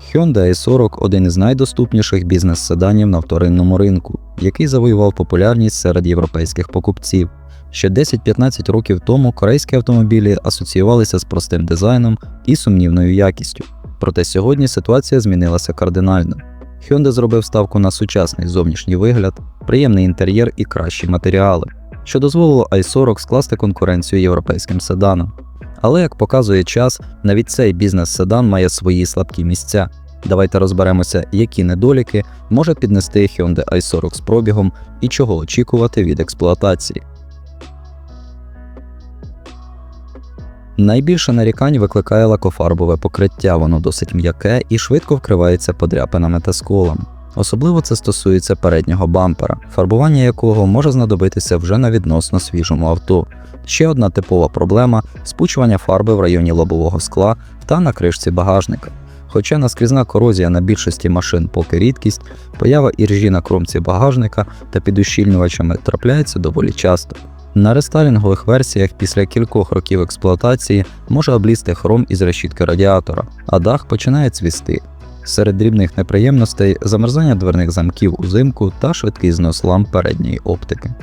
Hyundai i40 – один із найдоступніших бізнес-седанів на вторинному ринку, який завоював популярність серед європейських покупців. Ще 10-15 років тому корейські автомобілі асоціювалися з простим дизайном і сумнівною якістю. Проте сьогодні ситуація змінилася кардинально. Hyundai зробив ставку на сучасний зовнішній вигляд, приємний інтер'єр і кращі матеріали, що дозволило i40 скласти конкуренцію європейським седанам. Але як показує час, навіть цей бізнес-седан має свої слабкі місця. Давайте розберемося, які недоліки може піднести Hyundai i40 з пробігом і чого очікувати від експлуатації. Найбільше нарікань викликає лакофарбове покриття, воно досить м'яке і швидко вкривається подряпинами та сколами. Особливо це стосується переднього бампера, фарбування якого може знадобитися вже на відносно свіжому авто. Ще одна типова проблема спучування фарби в районі лобового скла та на кришці багажника. Хоча наскрізна корозія на більшості машин поки рідкість, поява іржі на кромці багажника та під ущільнювачами трапляється доволі часто. На рестайлінгових версіях після кількох років експлуатації може облізти хром із решітки радіатора, а дах починає цвісти. Серед дрібних неприємностей замерзання дверних замків узимку та швидкий знос ламп передньої оптики.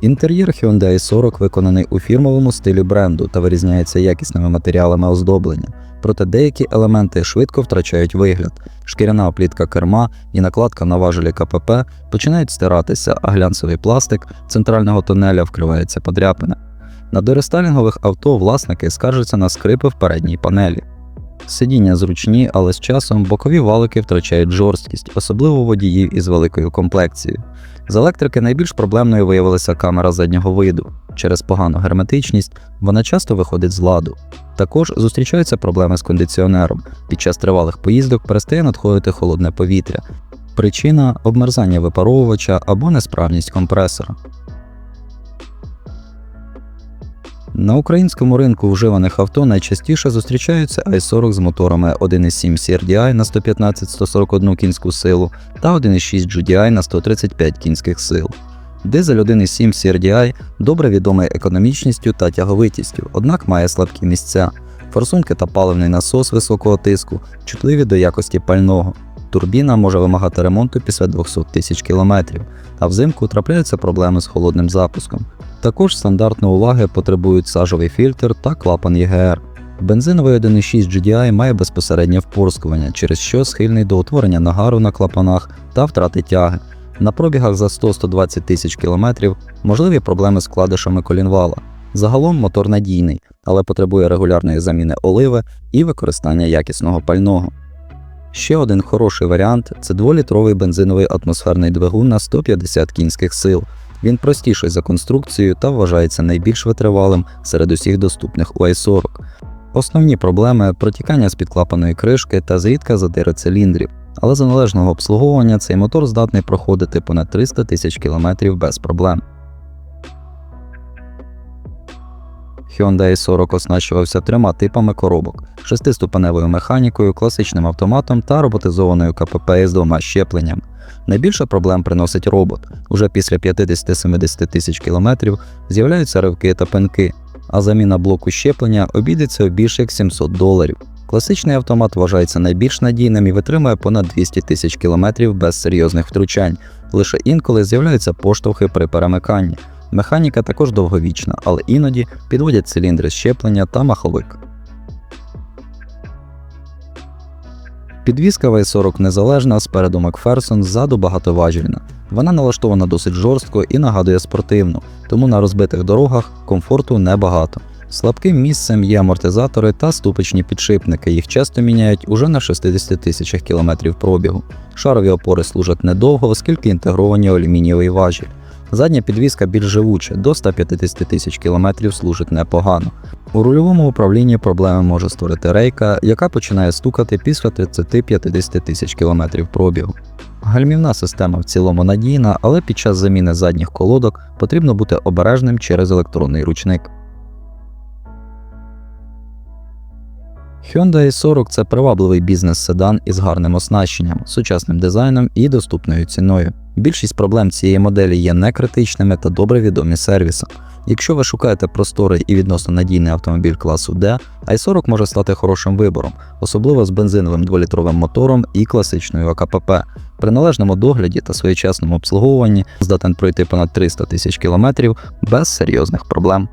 Інтер'єр Hyundai i40 виконаний у фірмовому стилі бренду та вирізняється якісними матеріалами оздоблення, проте деякі елементи швидко втрачають вигляд. Шкіряна оплітка керма і накладка на важелі КПП починають стиратися, а глянцевий пластик центрального тунеля вкривається подряпини. На дорестайлінгових авто власники скаржаться на скрипи в передній панелі. Сидіння зручні, але з часом бокові валики втрачають жорсткість, особливо водіїв із великою комплекцією. З електрики найбільш проблемною виявилася камера заднього виду. Через погану герметичність вона часто виходить з ладу. Також зустрічаються проблеми з кондиціонером. Під час тривалих поїздок перестає надходити холодне повітря. Причина обмерзання випаровувача або несправність компресора. На українському ринку вживаних авто найчастіше зустрічаються i40 з моторами 1.7 CRDI на 115-141 кінську силу та 1.6 GDI на 135 кінських сил. Дизель 1.7 CRDI добре відомий економічністю та тяговитістю, однак має слабкі місця, форсунки та паливний насос високого тиску, чутливі до якості пального. Турбіна може вимагати ремонту після 200 тисяч кілометрів, а взимку трапляються проблеми з холодним запуском. Також стандартної уваги потребують сажовий фільтр та клапан ЄГР. Бензиновий 1.6 GDI має безпосереднє впорскування, через що схильний до утворення нагару на клапанах та втрати тяги. На пробігах за 100-120 тисяч кілометрів можливі проблеми з вкладишами колінвала. Загалом мотор надійний, але потребує регулярної заміни оливи і використання якісного пального. Ще один хороший варіант це 2-літровий бензиновий атмосферний двигун на 150 кінських сил. Він простіший за конструкцією та вважається найбільш витривалим серед усіх доступних у i40. Основні проблеми протікання з підклапаної кришки та зрідка задири циліндрів. Але за належного обслуговування цей мотор здатний проходити понад 300 тисяч кілометрів без проблем. Hyundai i40 оснащувався трьома типами коробок: шестиступеневою механікою, класичним автоматом та роботизованою КПП з двома щепленнями. Найбільше проблем приносить робот. Уже після 50-70 тисяч кілометрів з'являються ривки та пенки, а заміна блоку щеплення обійдеться у більше як 700 доларів. Класичний автомат вважається найбільш надійним і витримує понад 200 тисяч кілометрів без серйозних втручань. Лише інколи з'являються поштовхи при перемиканні. Механіка також довговічна, але іноді підводять циліндри щеплення та маховик. Підвізка V40 незалежна, спереду Макферсон, ззаду багатоважільна. Вона налаштована досить жорстко і нагадує спортивну, тому на розбитих дорогах комфорту небагато. Слабким місцем є амортизатори та ступичні підшипники, їх часто міняють уже на 60 тисячах кілометрів пробігу. Шарові опори служать недовго, оскільки інтегровані алюмінієвий важіль. Задня підвізка більш живуча, до 150 тисяч кілометрів служить непогано. У рульовому управлінні проблеми може створити рейка, яка починає стукати після 30-50 тисяч кілометрів пробігу. Гальмівна система в цілому надійна, але під час заміни задніх колодок потрібно бути обережним через електронний ручник. Hyundai i40 це привабливий бізнес-седан із гарним оснащенням, сучасним дизайном і доступною ціною. Більшість проблем цієї моделі є некритичними та добре відомі сервісам. Якщо ви шукаєте просторий і відносно надійний автомобіль класу D, i40 може стати хорошим вибором, особливо з бензиновим 2-літровим мотором і класичною АКПП. При належному догляді та своєчасному обслуговуванні здатен пройти понад 300 тисяч кілометрів без серйозних проблем.